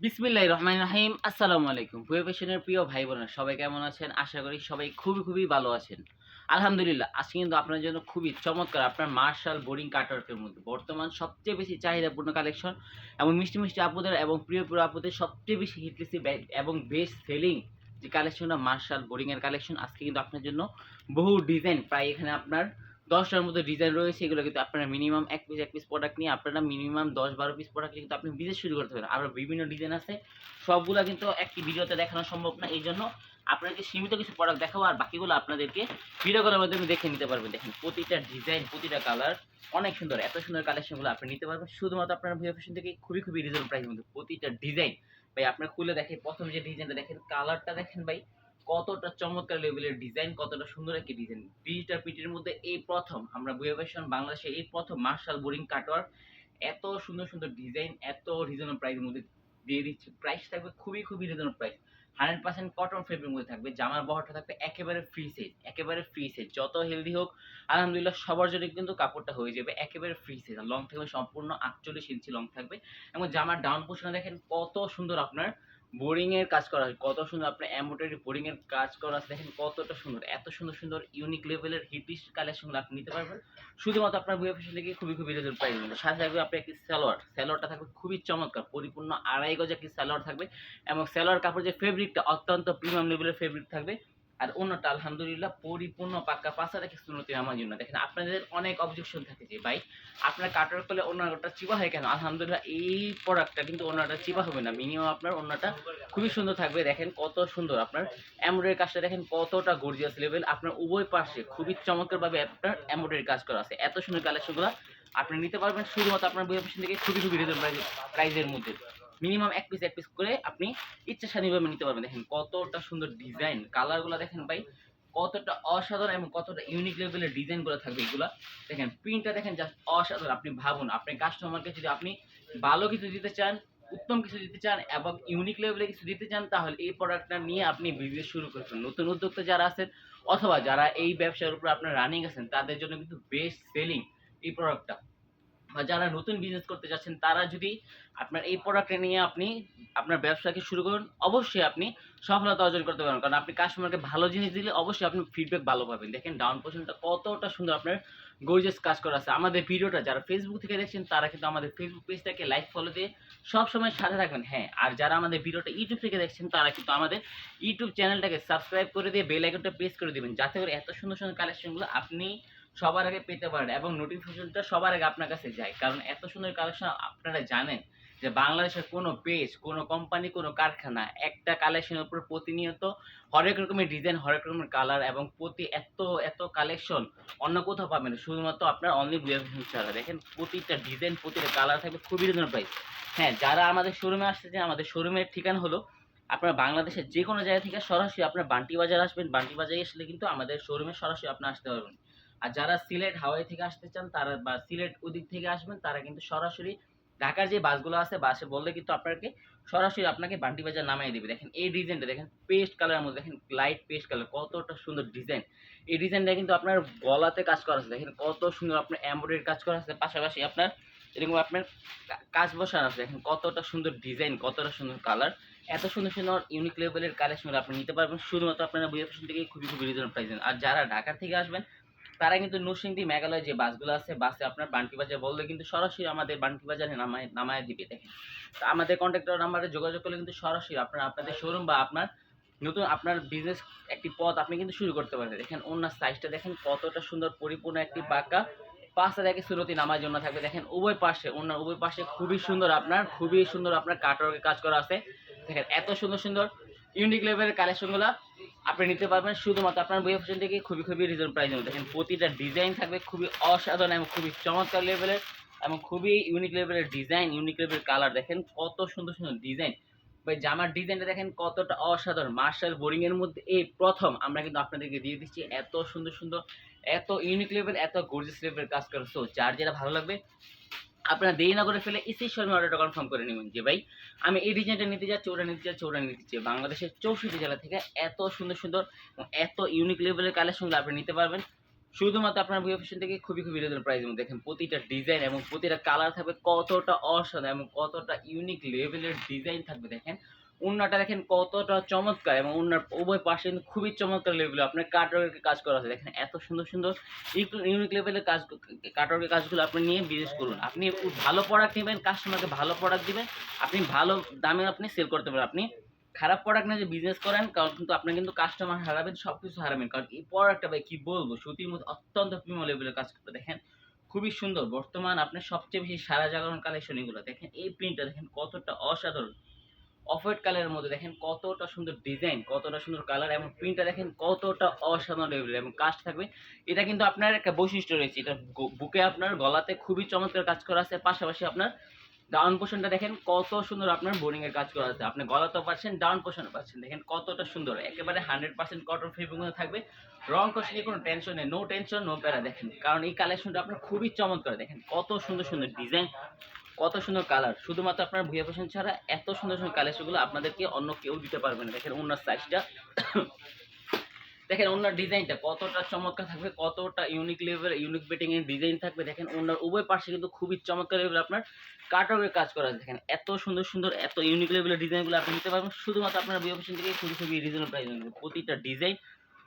বিসমিল্লাহ রহমান রাহিম। আসসালামু আলাইকুম। ভুয়ে পেশনের প্রিয় ভাই বোনেরা সবাই কেমন আছেন? আশা করি সবাই খুবই খুবই ভালো আছেন। আলহামদুলিল্লাহ, আজকে কিন্তু আপনার জন্য খুবই চমৎকার আপনার মার্শাল বোরিং কাটওয়ার্কের মধ্যে বর্তমান সবচেয়ে বেশি চাহিদাপূর্ণ কালেকশন এবং মিষ্টি মিষ্টি আপুদের এবং প্রিয় প্রিয় আপুদের সবচেয়ে বেশি হিটলিসি এবং বেস্ট সেলিং যে কালেকশনটা মার্শাল বোরিংয়ের কালেকশন আজকে কিন্তু আপনার জন্য বহু ডিজাইন প্রায় এখানে আপনার দশটার মধ্যে ডিজাইন রয়েছে, এগুলো কিন্তু আপনারা মিনিমাম এক পিস এক পিস প্রোডাক্ট নিয়ে আপনারা মিনিমাম দশ বারো পিস প্রোডাক্ট কিন্তু আপনি বিজনেস শুরু করতে পারেন। আরও বিভিন্ন ডিজাইন আছে। সবগুলো কিন্তু একটি ভিডিওতে দেখানো সম্ভব না এই জন্য আপনাকে সীমিত কিছু প্রোডাক্ট দেখাবো, আর বাকিগুলো আপনাদেরকে ভিডিও কলের মাধ্যমে দেখে নিতে পারবেন। দেখেন, প্রতিটা ডিজাইন প্রতিটা কালার অনেক সুন্দর। এত সুন্দর কালেকশনগুলো আপনি নিতে পারবেন। শুধুমাত্র আপনার ভিডিও ফ্যাশন থেকে খুবই খুবই রিজনেবল প্রাইস মধ্যে প্রতিটা ডিজাইন ভাই, আপনার খুলে দেখেন, প্রথম যে ডিজাইনটা দেখেন কালারটা দেখেন ভাই। কতটা চমৎকার লেভেলের ডিজাইন কতটা সুন্দর একটি ডিজাইন ডিজিটাল পিটির মধ্যে এই প্রথম, আমরা বুয়ে ফ্যাশন বাংলাদেশে এই প্রথম মার্শাল বোরিং কাটওয়ার এত সুন্দর সুন্দর ডিজাইন এত রিজনেবল প্রাইসের মধ্যে দিয়ে দিচ্ছে। প্রাইস থাকবে খুবই খুবই reasonable price hundred percent cotton fabric মধ্যে থাকবে, জামার বহরটা থাকবে একেবারে ফ্রি সাইজ একেবারে ফ্রি সাইজ যত হেলদি হোক, আলহামদুলিল্লাহ সবার জন্য কিন্তু কাপড়টা হয়ে যাবে একেবারে ফ্রি সাইজ লং থাকবে সম্পূর্ণ আটচল্লিশ ইঞ্চি লং থাকবে। এবং জামার ডাউন পোর্শনে দেখেন কত সুন্দর আপনার বোরিং এর কাজ করা হয়। কত সুন্দর আপনার বোরিং এর কাজ করা আছে। দেখেন কতটা সুন্দর। এত সুন্দর সুন্দর ইউনিক লেভেলের হিটিস কালেকশনগুলো আপনি নিতে পারবেন। শুধুমাত্র আপনার বুয়ে ফ্যাশন থেকে খুবই খুবই রেজাল্ট প্রাইস সাথে থাকবে আপনার একটি স্যালোয়ার স্যালোয়ারটা থাকবে খুবই চমৎকার। পরিপূর্ণ আড়াই গজ একটি স্যালোয়ার থাকবে। এবং স্যালোয়ার কাপড় যে ফেব্রিকটা অত্যন্ত প্রিমিয়াম লেভেলের ফেব্রিক থাকবে। আর অন্যটা আলহামদুলিল্লাহ পরিপূর্ণ পাক্কা পাশা রেখে সুনতি আমার জন্য। দেখেন, আপনাদের অনেক অবজেকশন থাকে যে, ভাই, আপনার কাটার ফলে অন্যটা চিপা হয় কেন? আলহামদুলিল্লাহ, এই প্রোডাক্টটা কিন্তু অন্যটা চিপা হবে না। মিনিমাম আপনার অন্যটা খুবই সুন্দর থাকবে। দেখেন, কত সুন্দর। আপনার এমব্রয়ডারি কাজটা দেখেন, কতটা গর্জিয়াস লেভেল আপনার উভয় পাশে খুবই চমৎকারভাবে আপনার এমব্রয়ডারি কাজ করা আছে। এত সুন্দর কালেকশনগুলো আপনি নিতে পারবেন। শুধুমাত্র আপনার বই অপশন থেকে খুবই খুবই রিজনেবল প্রাইজের মধ্যে। মিনিমাম এক পিস এক পিস করে আপনি ইচ্ছা স্বাধীনভাবে নিতে পারবেন। দেখেন কতটা সুন্দর ডিজাইন কালারগুলো দেখেন ভাই, কতটা অসাধারণ এবং কতটা ইউনিক লেভেলের ডিজাইনগুলো থাকবে এগুলা। দেখেন প্রিন্টটা দেখেন জাস্ট অসাধারণ। আপনি ভাবুন, আপনি কাস্টমারকে যদি আপনি ভালো কিছু দিতে চান, উত্তম কিছু দিতে চান এবং ইউনিক লেভেলে কিছু দিতে চান, তাহলে এই প্রোডাক্টটা নিয়ে আপনি বিজনেস শুরু করবেন। নতুন উদ্যোক্তা যারা আছেন অথবা যারা এই ব্যবসার উপর আপনার রানিং আছেন, তাদের জন্য কিন্তু বেস্ট সেলিং এই প্রোডাক্টটা বা যারা নতুন বিজনেস করতে যাচ্ছেন, তারা যদি আপনার এই প্রোডাক্টটা নিয়ে আপনি আপনার ব্যবসাকে শুরু করুন, অবশ্যই আপনি সফলতা অর্জন করতে পারবেন। কারণ আপনি কাস্টমারকে ভালো জিনিস দিলে অবশ্যই আপনি ফিডব্যাক ভালো পাবেন। দেখেন ডাউন পোর্শনটা কতটা সুন্দর, আপনার গর্জিয়াস কাজ করা আছে। আমাদের ভিডিওটা যারা ফেসবুক থেকে দেখছেন, তারা কিন্তু আমাদের ফেসবুক পেজটাকে লাইক ফলো দিয়ে সব সময় সাথে থাকবেন। হ্যাঁ আর যারা আমাদের ভিডিওটা ইউটিউব থেকে দেখছেন, তারা কিন্তু আমাদের ইউটিউব চ্যানেলটাকে সাবস্ক্রাইব করে দিয়ে বেল আইকনটা প্রেস করে দেবেন। যাতে করে এত সুন্দর সুন্দর কালেকশনগুলো আপনি সবার আগে পেতে পারেন এবং নোটিফিকেশনটা সবার আগে আপনার কাছে যায়। কারণ এত সুন্দর কালেকশন আপনারা জানেন যে বাংলাদেশের কোনো পেজ কোনো কোম্পানি কোনো কারখানা একটা কালেকশনের উপর প্রতিনিয়ত হরেক রকমের ডিজাইন হরেক রকমের কালার এবং প্রতি এত এত কালেকশন অন্য কোথাও পাবেন শুধুমাত্র আপনার অনলি বুয়াফিশন ছাড়া দেখেন প্রতিটা ডিজাইন প্রতিটা কালার থাকবে খুবই রিজনেবল প্রাইস হ্যাঁ যারা আমাদের শোরুমে আসতেছে, আমাদের শোরুমের ঠিকানা হলো আপনার বাংলাদেশের যে কোনো জায়গা থেকে সরাসরি আপনার বান্টি বাজার আসবেন। বান্টি বাজারে আসলে কিন্তু আমাদের শোরুমে সরাসরি আপনি আসতে পারবেন। আর যারা সিলেট হাওয়াই থেকে আসতে চান, তারা বা সিলেট ওদিক থেকে আসবেন, তারা কিন্তু সরাসরি ঢাকার যে বাসগুলো আছে, বাসে বললে কিন্তু আপনাকে সরাসরি আপনাকে বান্টি বাজার নামাই দেবে। দেখেন এই ডিজাইনটা, দেখেন পেস্ট কালারের মধ্যে, দেখেন লাইট পেস্ট কালার, কতটা সুন্দর ডিজাইন। এই ডিজাইনটা কিন্তু আপনার গলাতে কাজ করা আছে, দেখেন কত সুন্দর আপনার এমব্রয়ডারি কাজ করা আছে, পাশাপাশি আপনার এরকম আপনার কাজ বসানো আছে, দেখেন কতটা সুন্দর ডিজাইন, কতটা সুন্দর কালার। এত সুন্দর সুন্দর ইউনিক লেভেলের কালেকশন আপনি নিতে পারবেন, শুধুমাত্র আপনারা ফ্যাশন থেকে খুবই খুবই রিজনেবল প্রাইস আর যারা ঢাকা থেকে আসবেন তারা কিন্তু নরসিংদী মেঘালয় যে বাসগুলো আছে, বাসে আপনার বান্টি বাজার বললে কিন্তু সরাসরি আমাদের বান্টি বাজারে নামায় নামায় দিবে, দেখেন। তো আমাদের কন্ট্যাক্টর নাম্বারে যোগাযোগ করলে কিন্তু সরাসরি আপনার, আপনাদের শোরুম বা আপনার নতুন, আপনার বিজনেস একটি পথ আপনি কিন্তু শুরু করতে পারেন দেখেন, ওনার সাইজটা দেখেন কতটা সুন্দর, পরিপূর্ণ একটি বাঁকা। পাঁচটা দেখে সুরতি নামার জন্য থাকবে। দেখেন, উভয় পাশে, ওনার উভয় পাশে খুবই সুন্দর আপনার, খুবই সুন্দর আপনার কাটওয়ার্কের কাজ করা আছে। দেখেন, এত সুন্দর সুন্দর ইউনিক লেভেলের কালেকশনগুলো আপনি নিতে পারবেন শুধুমাত্র আপনার বই অপশন থেকে খুবই খুবই রিজন প্রাইস দেখেন, প্রতিটা ডিজাইন থাকবে খুবই অসাধারণ এবং খুবই চমৎকার লেভেলের এবং খুবই ইউনিক লেভেলের ডিজাইন ইউনিক লেভেলের কালার দেখেন, কত সুন্দর সুন্দর ডিজাইন ভাই, জামার ডিজাইনটা দেখেন, কতটা অসাধারণ। মার্শাল বোরিং এর মধ্যে এই প্রথম আমরা কিন্তু আপনাদেরকে দিয়ে দিচ্ছি এত সুন্দর সুন্দর, এত ইউনিক লেভেল এত গর্জিয়াস লেভেলের কাজ করে। সো যার যেটা ভালো লাগবে আপনারা দেরি না করে ফেলে ইসি শর্মা অর্ডারটা কনফার্ম করে নেবেন যে, ভাই, আমি এই ডিজাইনটা নিতে যাচ্ছি ওটা নিতে যাচ্ছি ওটা নিতে চাই। বাংলাদেশের চৌষট্টি জেলা থেকে এত সুন্দর সুন্দর এবং এত ইউনিক লেভেলের কালেকশনগুলো আপনি নিতে পারবেন। শুধুমাত্র আপনার বই ফ্যাশন থেকে খুবই খুবই রিজনেবল প্রাইসের মধ্যে। দেখেন, প্রতিটা ডিজাইন এবং প্রতিটা কালার থাকবে কতটা অসাধারণ এবং কতটা ইউনিক লেভেলের ডিজাইন থাকবে, দেখেন। উন্নাটা দেখেন কতটা চমৎকার এবং উন্নার উভয় পাশে কিন্তু খুবই চমৎকার লেভেলে আপনার কাটওয়ার্কের কাজ করা আছে। দেখেন এত সুন্দর সুন্দর ইউনিক লেভেলের কাজ কাটওয়ার্কের কাজগুলো আপনি নিয়ে বিজনেস করুন। আপনি ভালো প্রোডাক্ট নেবেন কাস্টমারকে ভালো প্রোডাক্ট দিবেন, আপনি ভালো দামে আপনি সেল করতে পারেন আপনি খারাপ প্রোডাক্ট নিয়ে যে বিজনেস করেন, কারণ কিন্তু আপনি কিন্তু কাস্টমার হারাবেন সব কিছু হারাবেন। কারণ এই প্রোডাক্টটা ভাই কী বলব? সুতির মধ্যে অত্যন্ত প্রিমিয়াম লেভেলের কাজ করতে দেখেন খুবই সুন্দর। বর্তমান আপনার সবচেয়ে বেশি সারা জাগরণ কালেকশন এগুলো। দেখেন এই প্রিন্টটা দেখেন কতটা অসাধারণ। অফ হোয়াইট কালারের মধ্যে দেখেন কতটা সুন্দর ডিজাইন, কতটা সুন্দর কালার এবং প্রিন্টটা দেখেন কতটা অসাধারণ এবং কাজ থাকবে। এটা কিন্তু আপনার একটা বৈশিষ্ট্য রয়েছে, এটা বুকে আপনার গলাতে খুবই চমৎকার কাজ করা আছে, পাশাপাশি আপনার ডাউন পোর্শনটা দেখেন কত সুন্দর আপনার বোরিং এর কাজ করা আছে। আপনি গলাতেও পাচ্ছেন ডাউন পোর্শনে পাচ্ছেন, দেখেন কতটা সুন্দর, একেবারে হান্ড্রেড পার্সেন্ট কটন ফেব্রিক মধ্যে থাকবে। রং কষে নিয়ে কোনো টেনশন নেই নো টেনশন নো প্যারা দেখেন। কারণ এই কালেকশনটা আপনার খুবই চমৎকার, দেখেন কত সুন্দর সুন্দর ডিজাইন কত সুন্দর কালার শুধুমাত্র আপনার ভুয়া ফ্যাশন ছাড়া এত সুন্দর সুন্দর কালেকশনগুলো আপনাদেরকে অন্য কেউ দিতে পারবে না। দেখেন ওনার সাইজটা দেখেন ওনার ডিজাইনটা কতটা চমৎকার থাকবে, কতটা ইউনিক লেভেল ইউনিক বেটিং এর ডিজাইন থাকবে। দেখেন ওনার উভয় পাশে কিন্তু খুবই চমৎকার লেভেল আপনার কাটওয়ার্কের কাজ করা আছে। দেখেন এত সুন্দর সুন্দর, এত ইউনিক লেভেলের ডিজাইনগুলো আপনি নিতে পারবেন। শুধুমাত্র আপনার বিয়ে ফ্যাশন থেকে খুবই খুবই রিজনেবল প্রাইস প্রতিটা ডিজাইন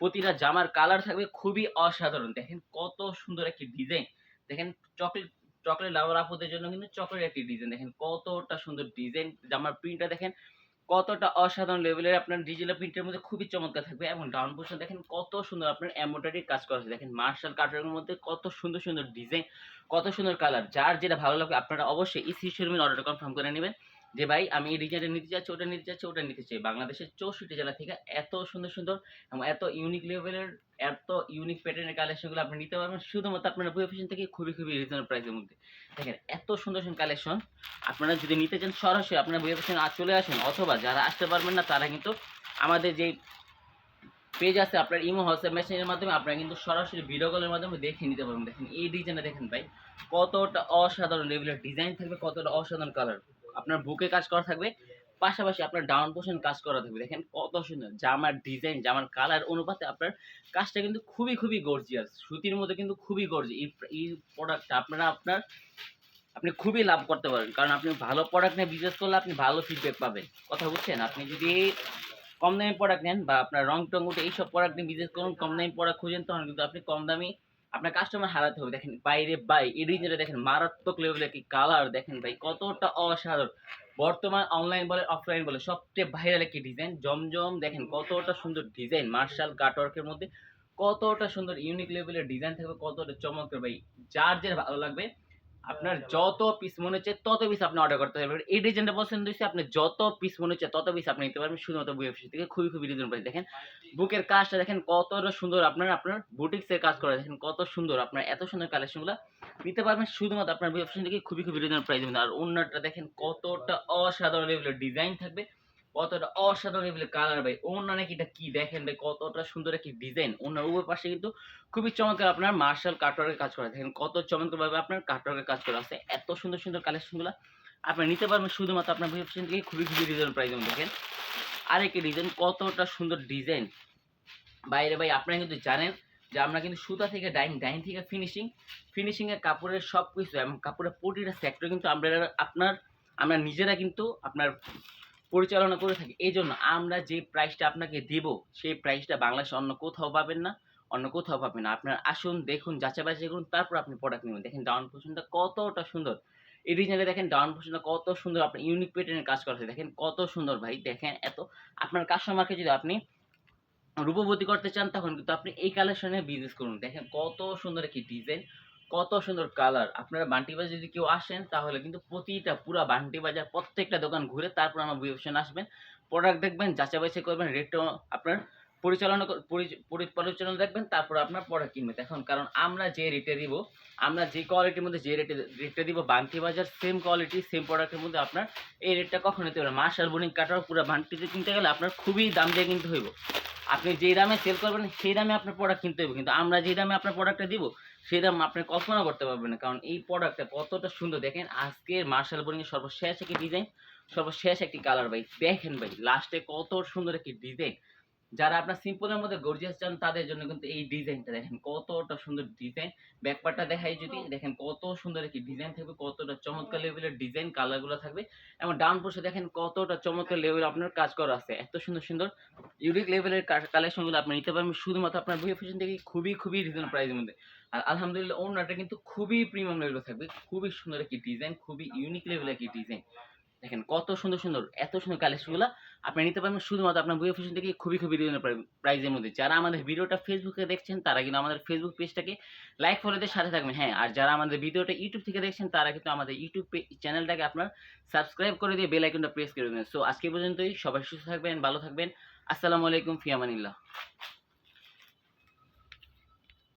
প্রতিটা জামার কালার থাকবে খুবই অসাধারণ। দেখেন কত সুন্দর একটি ডিজাইন দেখেন চকলেট চকলেট লাভার আপুদের জন্য কিন্তু চকলেট একটি ডিজাইন দেখেন কতটা সুন্দর ডিজাইন জামার প্রিন্টটা দেখেন, কতটা অসাধারণ লেভেলের আপনার ডিজিটাল প্রিন্টের মধ্যে খুবই চমৎকার থাকবে এবং ডাউন পোর্শন দেখেন কত সুন্দর আপনার এমব্রয়ডারি কাজ করা আছে দেখেন মার্শাল কাটারের মধ্যে কত সুন্দর সুন্দর ডিজাইন কত সুন্দর কালার যার যেটা ভালো লাগবে আপনারা অবশ্যই এই সিস্টেমের অর্ডার কনফার্ম করে নেবেন। যে, ভাই, আমি এই ডিজাইনটা নিতে চাচ্ছি, ওটা নিতে চাচ্ছি, ওটা নিতে চাই। বাংলাদেশের চৌষট্টি জেলা থেকে এত সুন্দর সুন্দর এবং এত ইউনিক লেভেলের এত ইউনিক প্যাটার্নের কালেকশনগুলো আপনি নিতে পারবেন। শুধুমাত্র আপনার বুয়ে ফ্যাশন থেকে খুবই খুবই রিজনেবল প্রাইসের মধ্যে। দেখেন, এত সুন্দর সুন্দর কালেকশন আপনারা যদি নিতে চান, সরাসরি আপনার ফ্যাশন আজ চলে আসেন অথবা যারা আসতে পারবেন না, তারা কিন্তু আমাদের যেই পেজ আছে, আপনার ইমো হোয়াটসঅ্যাপ মেসেজের মাধ্যমে আপনারা কিন্তু সরাসরি ভিডিও কলের মাধ্যমে দেখে নিতে পারবেন। দেখেন, এই ডিজাইনটা দেখেন ভাই, কতটা অসাধারণ লেভেলের ডিজাইন থাকবে, কতটা অসাধারণ কালার আপনার বুকে কাজ করা থাকবে, পাশাপাশি আপনার ডাউন পোর্শন কাজ করা থাকবে। দেখেন কত সুন্দর, জামার ডিজাইন জামার কালার অনুপাতে আপনার কাজটা কিন্তু খুবই খুবই গর্জিয়াস সুতির মধ্যে কিন্তু খুবই গর্জি এই এই প্রোডাক্টটা আপনারা আপনার, আপনি খুবই লাভ করতে পারেন কারণ আপনি ভালো প্রোডাক্ট নিয়ে বিজনেস করলে আপনি ভালো ফিডব্যাক পাবেন। কথা বুঝছেন? আপনি যদি কম দামি প্রোডাক্ট নেন বা আপনার রং টং উঠে এইসব প্রোডাক্ট নিয়ে বিজনেস করুন, কম দামি প্রোডাক্ট খুঁজেন, তখন কিন্তু আপনি কম দামি আপনার কাস্টমার হারাতে হবে। দেখেন বাইরে বাই, এই দেখেন মারাত্মক লেভেলে কি কালার দেখেন ভাই, কতটা অসাধারণ। বর্তমান অনলাইন বলে অফলাইন বলে সবচেয়ে ভাইরাল একটি ডিজাইন জমজম, দেখেন কতটা সুন্দর ডিজাইন মার্শাল কাটওয়ার্কের মধ্যে কতটা সুন্দর ইউনিক লেভেলের ডিজাইন থাকবে, কতটা চমৎকার ভাই। যার যে ভালো লাগবে আপনার যত পিস মনে হচ্ছে তত পিস আপনি অর্ডার করতে পারবেন। এই ডিজাইনটা পছন্দ হয়েছে আপনি যত পিস মনে হচ্ছে তত পিস আপনি নিতে পারবেন। শুধুমাত্র বুক অফিস থেকে খুবই খুবই রিজনেবল প্রাইস দেখেন বুকের কাজটা দেখেন কতটা সুন্দর আপনার আপনার বুটিক্সের কাজ করা। দেখেন কত সুন্দর আপনার এত সুন্দর কালেকশনগুলো নিতে পারবেন। শুধুমাত্র আপনার বুক অপশন থেকে খুবই খুবই রিজনেবল প্রাইস আর অন্যটা দেখেন কতটা অসাধারণ লেভেলের ডিজাইন থাকবে। কতটা অসাধারণ লেভেলের কালার ভাই। অন্য নাকি এটা কি দেখেন ভাই, কতটা সুন্দর একটি ডিজাইন অন্যার উপর পাশে কিন্তু খুবই চমৎকার আপনার মার্শাল কাটওয়ার্কের কাজ করা। দেখেন কত চমৎকারভাবে আপনার কাটওয়ার্কের কাজ করা আছে। এত সুন্দর সুন্দর কালেকশনগুলো আপনি নিতে পারবেন শুধুমাত্র আপনার অপশন থেকে খুবই খুবই রিজনেবল প্রাইস দেখেন। আরেকটি ডিজাইন কতটা সুন্দর ডিজাইন বাইরে ভাই, আপনারা কিন্তু জানেন যে আমরা কিন্তু সুতা থেকে ডাইং ডাইং থেকে ফিনিশিং ফিনিশিংয়ের কাপড়ের সব কিছু এবং কাপড়ের প্রতিটা সেক্টর কিন্তু আমরা আপনার, আমরা নিজেরা কিন্তু আপনার পরিচালনা করে থাকি। এই জন্য আমরা যে প্রাইসটা আপনাকে দেব, সেই প্রাইসটা বাংলাদেশে অন্য কোথাও পাবেন না, অন্য কোথাও পাবেন না। আপনার আসুন, দেখুন যাচাই বাছাই করুন, তারপর আপনি প্রোডাক্ট নেবেন। দেখেন ডাউন পোর্শনটা কতটা সুন্দর। ডিজাইনে দেখেন ডাউন পোর্শনটা কত সুন্দর, আপনার ইউনিক প্যাটার্নের কাজ করা দেখেন কত সুন্দর ভাই, দেখেন এত। আপনার কাস্টমারকে যদি আপনি রূপবতী করতে চান, তখন কিন্তু আপনি এই কালেকশনে বিজনেস করুন। দেখেন কত সুন্দর একটি ডিজাইন কত সুন্দর কালার। আপনারা বান্টি বাজার যদি কেউ আসেন, তাহলে কিন্তু প্রতিটা পুরা বান্টি বাজার, প্রত্যেকটা দোকান ঘুরে তারপর আমার অপশন আসবেন। প্রোডাক্ট দেখবেন যাচাই বাছাই করবেন রেটটা আপনার পরিচালনা পরিচালনা দেখবেন, তারপর আপনার প্রোডাক্ট কিনবেন। এখন কারণ আমরা যে রেটে দিব, আমরা যে কোয়ালিটির মধ্যে যে রেটে রেটটা দিব, বান্টি বাজার সেম কোয়ালিটি সেম প্রোডাক্টের মধ্যে আপনার এই রেটটা কখন নিতে পারবেন মার্শাল বোনিং কাটার পুরো বান্টিতে কিনতে গেলে আপনার খুবই দাম দিয়ে কিনতে হইব। আপনি যেই দামে সেল করবেন, সেই দামে আপনার প্রোডাক্ট কিনতে হবে কিন্তু আমরা যেই দামে আপনার প্রোডাক্টটা দিব, সেই দাম আপনি কল্পনা করতে পারবেন না। কারণ এই প্রোডাক্টটা কতটা সুন্দর। দেখেন, আজকের মার্শাল বোরিং এর সর্বশেষ একটি ডিজাইন সর্বশেষ একটি কালার ভাই। দেখেন, ভাই লাস্টে কত সুন্দর একটি ডিজাইন যারা আপনার সিম্পলের মধ্যে গর্জিয়াস চান তাদের জন্য কিন্তু এই ডিজাইনটা দেখেন কতটা সুন্দর ডিজাইন ব্যাকপার্টটা দেখাই যদি দেখেন কত সুন্দর একটি ডিজাইন থাকবে কতটা চমৎকার লেভেলের ডিজাইন কালারগুলো থাকবে। এবং ডাউন পোস্টে দেখেন কতটা চমৎকার লেভেল আপনার কাজ করা আছে এত সুন্দর সুন্দর ইউনিক লেভেলের কালেকশনগুলো আপনি নিতে পারবেন। শুধুমাত্র আপনার বুয়ে ফ্যাশন থেকে খুবই খুবই রিজনেবল প্রাইসের মধ্যে। আর আলহামদুলিল্লাহ ওনারটা কিন্তু খুবই প্রিমিয়াম লেভেলে থাকবে খুবই সুন্দর একটি ডিজাইন খুবই ইউনিক লেভেলের একটি ডিজাইন দেখেন কত সুন্দর সুন্দর, এত সুন্দর কালেকশনগুলো আপনি নিতে পারবেন। শুধুমাত্র আপনার বুয়ে ফ্যাশন থেকে খুবই খুবই রিজনেবল প্রাইসের মধ্যে। যারা আমাদের ভিডিওটা ফেসবুকে দেখছেন, তারা কিন্তু আমাদের ফেসবুক পেজটাকে লাইক ফলোদের সাথে থাকবেন। হ্যাঁ আর যারা আমাদের ভিডিওটা ইউটিউব থেকে দেখছেন, তারা কিন্তু আমাদের ইউটিউব চ্যানেলটাকে আপনার সাবস্ক্রাইব করে দিয়ে বেল আইকনটা প্রেস করে দেবেন। সো আজকে পর্যন্তই। সবাই সুস্থ থাকবেন, ভালো থাকবেন। আসসালামু আলাইকুম, ফিয়ামানিল্লাহ।